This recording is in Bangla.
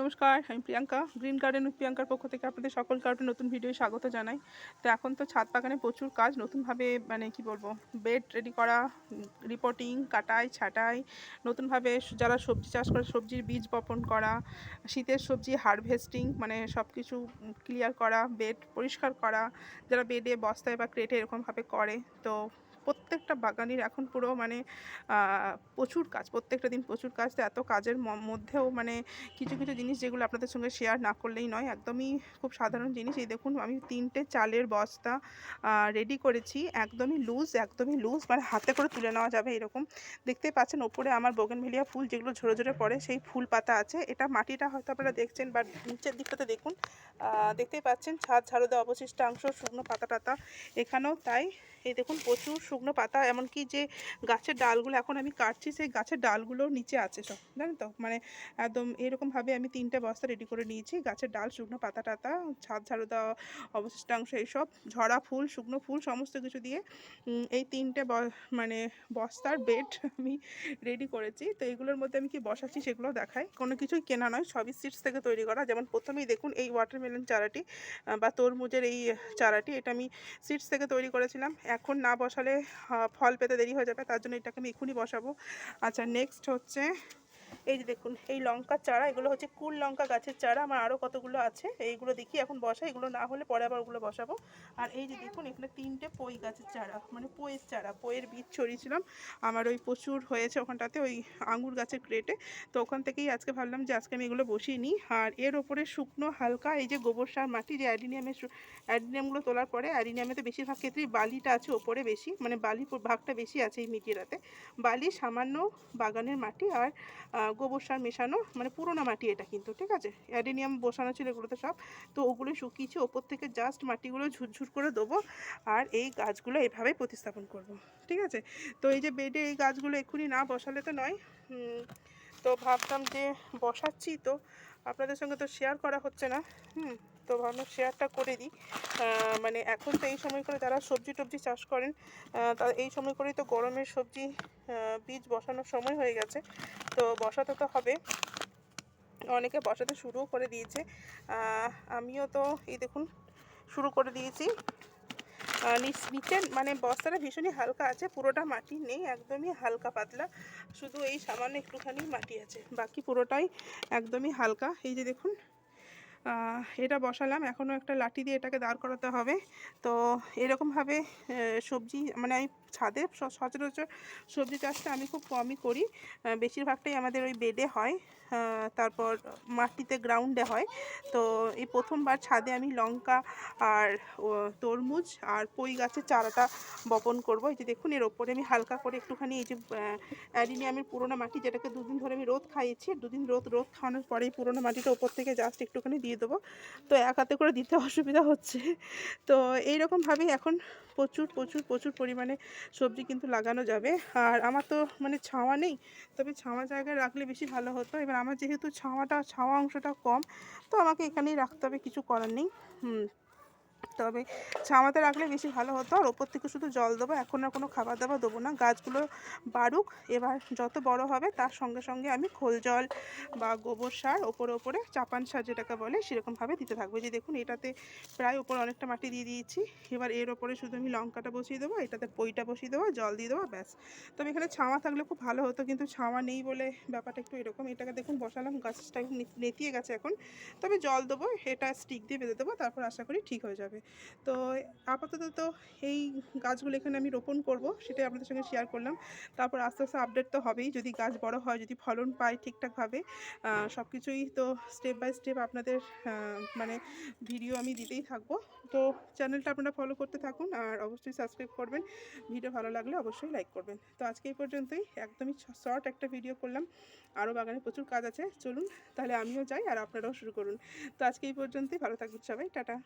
নমস্কার, আমি প্রিয়াঙ্কা, গ্রিন গার্ডেন উইথ প্রিয়াঙ্কার পক্ষ থেকে আপনাদের সকল কার্টে নতুন ভিডিও স্বাগত জানাই। তো এখন তো ছাদ বাগানে প্রচুর কাজ, নতুনভাবে মানে কি বলব, বেড রেডি করা, রিপোর্টিং, কাটাই, ছাটাই, নতুনভাবে যারা সবজি চাষ করে, সবজির বীজ বপন করা, শীতের সবজি হারভেস্টিং মানে সব কিছু ক্লিয়ার করা, বেড পরিষ্কার করা, যারা বেডে, বস্তায় বা ক্রেটে এরকমভাবে করে, তো প্রত্যেকটা বাগানির এখন পুরো মানে প্রচুর কাজ, প্রত্যেকটা দিন প্রচুর কাজ, তো এত কাজের মধ্যেও মানে কিছু কিছু জিনিস যেগুলো আপনাদের সঙ্গে শেয়ার না করলেই নয়, একদমই খুব সাধারণ জিনিস। এই দেখুন, আমি তিনটে চালের বস্তা রেডি করেছি, একদমই লুজ একদমই লুজ মানে হাতে করে তুলে নেওয়া যাবে এরকম। দেখতেই পাচ্ছেন, ওপরে আমার বোগেনভেলিয়া ফুল যেগুলো ঝরে ঝরে পড়ে, সেই ফুল পাতা আছে। এটা মাটিটা হয়তো আপনারা দেখছেন বা নিচের দিকটাতে দেখুন দেখতেই পাচ্ছেন, ছাদ ঝাড়ু দেওয়া অবশিষ্টাংশ, শুকনো পাতা, টাতা এখানেও তাই। এই দেখুন, প্রচুর শুকনো পাতা, এমনকি যে গাছের ডালগুলো এখন আমি কাটছি, সেই গাছের ডালগুলো নিচে আছে সব, জানেন তো? মানে একদম এরকমভাবে আমি তিনটে বস্তা রেডি করে নিয়েছি, গাছের ডাল, শুকনো পাতা টাতা, ছাদ ঝাড়ু দেওয়া, অবশিষ্টাংশ এইসব, ঝরা ফুল, শুকনো ফুল, সমস্ত কিছু দিয়ে এই তিনটে মানে বস্তার বেড আমি রেডি করেছি। তো এইগুলোর মধ্যে আমি কি বসাচ্ছি সেগুলো দেখাই। কোনো কিছুই কেনা নয়, সবই সিডস থেকে তৈরি করা। যেমন প্রথমেই দেখুন এই ওয়াটারমেলন চারাটি বা তরমুজের এই চারাটি, এটা আমি সিডস থেকে তৈরি করেছিলাম। এখন না বসালে ফল পেতে দেরি হয়ে যাবে তার জন্য এটাকে আমি এক্ষুনি বসাবো। আচ্ছা নেক্সট হচ্ছে এই যে দেখুন, এই লঙ্কার চারা, এগুলো হচ্ছে কুল লঙ্কা গাছের চারা, আমার আরও কতগুলো আছে, এইগুলো দেখি এখন বসা এগুলো না হলে পরে আবার ওগুলো বসাবো। আর এই যে দেখুন, এখানে তিনটে পই গাছের চারা মানে পইয়ের চারা, পইয়ের বীজ ছড়িয়েছিলাম। আমার ওই প্রচুর হয়েছে ওখানটাতে, ওই আঙুর গাছের ক্রেটে তো ওখান থেকেই আজকে ভাবলাম যে আজকে আমি এগুলো বসিয়ে নিই। আর এর ওপরে শুকনো, হালকা এই যে গোবর সার, মাটি, যে অ্যাডিনিয়ামের অ্যাডিনিয়ামগুলো তোলার পরে, অ্যাডিনিয়ামে তো বেশিরভাগ ক্ষেত্রেই বালিটা আছে ওপরে বেশি মানে বালি ভাগটা বেশি আছে এই মিটিরাতে। বালি সামান্য বাগানের মাটি, আর গোবর সার মেশানো মানে পুরোনো মাটি এটা কিন্তু, ঠিক আছে? অ্যাডেনিয়াম বসানো ছিল এগুলোতে সব। তো ওগুলো শুকিয়েছি, ওপর থেকে জাস্ট মাটিগুলো ঝুরঝুর করে দেবো আর এই গাছগুলো এভাবেই প্রতিস্থাপন করব, ঠিক আছে? তো এই যে বেডে এই গাছগুলো এক্ষুনি না বসালে তো নয়। তো ভাবতাম যে বসাচ্ছি তো, আপনাদের সঙ্গে তো শেয়ার করা হচ্ছে না। হুম। তো ভাবলাম শেয়ারটা করে দিই। মানে এখন তো এই সময় করে যারা সবজি টবজি চাষ করেন তা এই সময় করেই তো গরমের সবজি বীজ বসানোর সময় হয়ে গেছে। তো বসাতে তো হবে। অনেকে বসাতে শুরুও করে দিয়েছে। আমিও তো এই দেখুন শুরু করে দিয়েছি। নিচ- মানে বস্তাটা ভীষণই হালকা আছে, পুরোটা মাটি নেই, একদমই হালকা পাতলা। শুধু এই সামান্য একটুখানি মাটি আছে, বাকি পুরোটাই একদমই হালকা। এই যে দেখুন এটা বসালাম। এখনও একটা লাঠি দিয়ে এটাকে দাঁড় করাতে হবে। তো এরকমভাবে সবজি মানে আমি ছাদে সচরাচর সবজি চাষটা আমি খুব কমই করি। বেশিরভাগটাই আমাদের ওই বেডে হয়। তারপর মাটিতে গ্রাউন্ডে হয়। তো এই প্রথমবার ছাদে আমি লঙ্কা আর তরমুজ আর পই গাছের চারাটা বপন করব। এই যে দেখুন, এর ওপরে আমি হালকা করে একটুখানি এই যে অ্যাডিনিয়ামের পুরোনো মাটি যেটাকে দুদিন ধরে আমি রোদ খাইয়েছি, দুদিন রোদ রোদ খাওয়ানোর পরেই পুরোনো মাটিটা ওপর থেকে জাস্ট একটুখানি দিয়ে দেবো। তো এক হাতে করে দিতে অসুবিধা হচ্ছে। তো এইরকমভাবেই এখন প্রচুর প্রচুর প্রচুর পরিমাণে সবজি কিন্তু লাগানো যাবে। আর আমার তো মানে ছাওয়া নেই, তবে ছাওয়া জায়গায় রাখলে বেশি ভালো হতো। এবার আমার যেহেতু ছাওয়াটা, ছাওয়া অংশটা কম, তো আমাকে এখানেই রাখতে হবে, কিছু করার নেই। হুম। তবে ছামাতে রাখলে বেশি ভালো হতো। আর ওপর থেকে শুধু জল দেবো, এখন আর কোনো খাবার দাবার দেবো না। গাছগুলো বাড়ুক, এবার যত বড় হবে তার সঙ্গে সঙ্গে আমি খোল জল বা গোবর সার, ওপরে ওপরে চাপান সার যেটাকে বলে, সেরকমভাবে দিতে থাকব। যে দেখুন, এটাতে প্রায় ওপরে অনেকটা মাটি দিয়ে দিয়েছি। এবার এর ওপরে শুধু আমি লঙ্কাটা বসিয়ে দেবো, এটাতে পইটা বসিয়ে দেবো, জল দিয়ে দেবো, ব্যাস। তবে এখানে ছাওয়া থাকলে খুব ভালো হতো, কিন্তু ছাওয়া নেই বলে ব্যাপারটা একটু এরকম। এটাকে দেখুন, বসালাম, গাছটা নেতিয়ে গেছে এখন। তবে জল দেবো, এটা স্টিক দিয়ে বেঁধে দেবো, তারপর আশা করি ঠিক হয়ে যাবে। তো আপাতত তো এই গাছগুলো এখানে আমি রোপণ করব, সেটাই আপনাদের সঙ্গে শেয়ার করলাম। তারপর আস্তে আস্তে আপডেট তো হবেই, যদি গাছ বড় হয়, যদি ফলন পাই ঠিকঠাকভাবে। সব কিছুই তো স্টেপ বাই স্টেপ আপনাদের মানে ভিডিও আমি দিতেই থাকব। তো চ্যানেলটা আপনারা ফলো করতে থাকুন আর অবশ্যই সাবস্ক্রাইব করবেন। ভিডিও ভালো লাগলে অবশ্যই লাইক করবেন। তো আজকে এই পর্যন্তই, একদমই শর্ট একটা ভিডিও করলাম। আরও বাগানে প্রচুর কাজ আছে, চলুন তাহলে আমিও যাই আর আপনারাও শুরু করুন। তো আজকে এই পর্যন্তই, ভালো থাকবেন সবাই, টাটা।